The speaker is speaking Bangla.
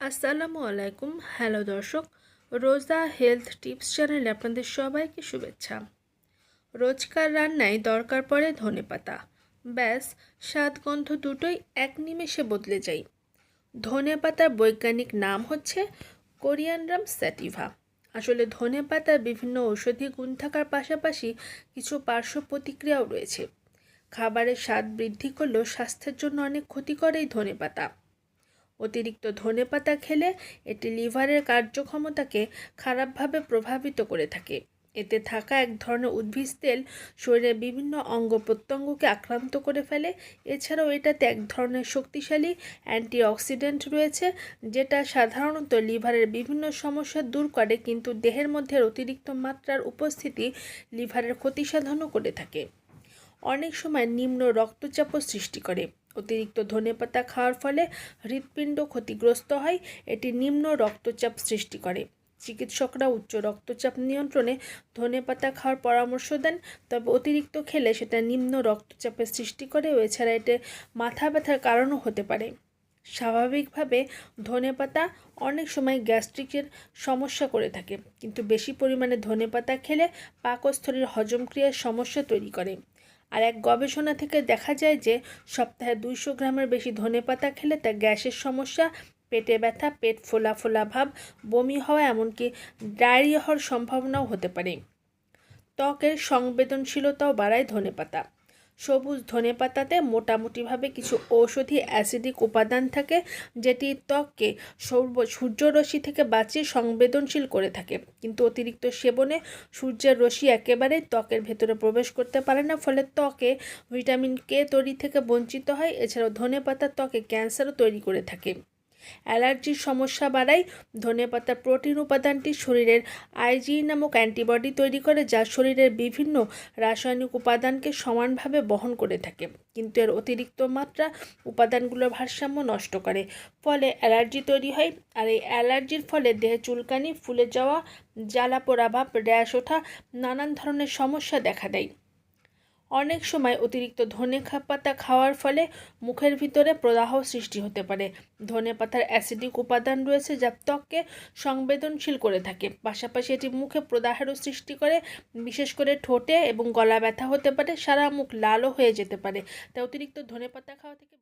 আসসালামু আলাইকুম। হ্যালো দর্শক, রোজা হেলথ টিপস চ্যানেলে আপনাদের সবাইকে শুভেচ্ছা। রোজকার রান্নায় দরকার পড়ে ধনেপাতা ব্যাস, স্বাদ গন্ধ দুটোই এক নিমেষে বদলে যায়। ধনেপাতার বৈজ্ঞানিক নাম হচ্ছে কোরিয়ানরাম স্যাটিভা। আসলে ধনেপাতার বিভিন্ন ঔষধি গুণ থাকার পাশাপাশি কিছু পার্শ্ব প্রতিক্রিয়াও রয়েছে। খাবারের স্বাদ বৃদ্ধি করলেও স্বাস্থ্যের জন্য অনেক ক্ষতিকর এই ধনেপাতা অতিরিক্ত ধনেপাতা খেলে এটি লিভারের কার্যক্ষমতাকে খারাপভাবে প্রভাবিত করে থাকে। এতে থাকা এক ধরনের উদ্ভিদ তেল শরীরের বিভিন্ন অঙ্গ প্রত্যঙ্গকে আক্রান্ত করে ফেলে। এছাড়াও এটাতে এক ধরনের শক্তিশালী অ্যান্টিঅক্সিডেন্ট রয়েছে, যেটা সাধারণত লিভারের বিভিন্ন সমস্যা দূর করে কিন্তু দেহের মধ্যে অতিরিক্ত মাত্রার উপস্থিতি লিভারের ক্ষতিসাধনও করে থাকে। অনেক সময় নিম্ন রক্তচাপও সৃষ্টি করে। অতিরিক্ত ধনেপাতা খাওয়ার ফলে হৃৎপিণ্ড ক্ষতিগ্রস্ত হয়, এটি নিম্ন রক্তচাপ সৃষ্টি করে। চিকিৎসকরা উচ্চ রক্তচাপ নিয়ন্ত্রণে ধনেপাতা খাওয়ার পরামর্শ দেন, তবে অতিরিক্ত খেলে সেটা নিম্ন রক্তচাপের সৃষ্টি করে ও এছাড়া এতে মাথা ব্যথার কারণও হতে পারে। স্বাভাবিকভাবে ধনেপাতা অনেক সময় গ্যাস্ট্রিকের সমস্যা করে থাকে, কিন্তু বেশি পরিমাণে ধনেপাতা খেলে পাকস্থলীর হজমক্রিয়ার সমস্যা তৈরি করে। আর এক গবেষণা থেকে দেখা যায় যে সপ্তাহে দুইশো গ্রামের বেশি ধনে পাতা খেলে তা গ্যাসের সমস্যা, পেটে ব্যথা, পেট ফোলা ফোলা ভাব, বমি হওয়া, এমনকি ডায়রিয়া হওয়ার সম্ভাবনাও হতে পারে। ত্বকের সংবেদনশীলতাও বাড়ায় ধনেপাতা সবুজ ধনেপাতাতে মোটামুটিভাবে কিছু ঔষধি অ্যাসিডিক উপাদান থাকে, যেটি ত্বককে সূর্যরশ্মি থেকে বাঁচিয়ে সংবেদনশীল করে থাকে। কিন্তু অতিরিক্ত সেবনে সূর্যের রশ্মি একেবারেই ত্বকের ভেতরে প্রবেশ করতে পারে না, ফলে ত্বকে ভিটামিন কে তৈরি থেকে বঞ্চিত হয়। এছাড়াও ধনেপাতা ত্বকে ক্যান্সারও তৈরি করে থাকে। অ্যালার্জির সমস্যা বাড়ায় ধনেপাতা প্রোটিন উপাদানটি শরীরের আইজি নামক অ্যান্টিবডি তৈরি করে যা শরীরের বিভিন্ন রাসায়নিক উপাদানকে সমানভাবে বহন করে থাকে। কিন্তু এর অতিরিক্ত মাত্রা উপাদানগুলোর ভারসাম্য নষ্ট করে। ফলে অ্যালার্জি তৈরি হয় আর এই অ্যালার্জির ফলে দেহে চুলকানি, ফুলে যাওয়া জ্বালা পোড়া ভাব র্যাশ ওঠা, নানান ধরনের সমস্যা দেখা দেয়। অনেক সময় অতিরিক্ত ধনে পাতা খাওয়ার ফলে মুখের ভিতরে প্রদাহ সৃষ্টি হতে পারে। ধনে পাতার অ্যাসিডিক উপাদান রয়েছে যা ত্বককে সংবেদনশীল করে থাকে। পাশাপাশি এটি মুখে প্রদাহেরও সৃষ্টি করে, বিশেষ করে ঠোঁটে এবং গলা ব্যথা হতে পারে, সারা মুখ লালও হয়ে যেতে পারে। তাই অতিরিক্ত ধনে পাতা খাওয়া থেকে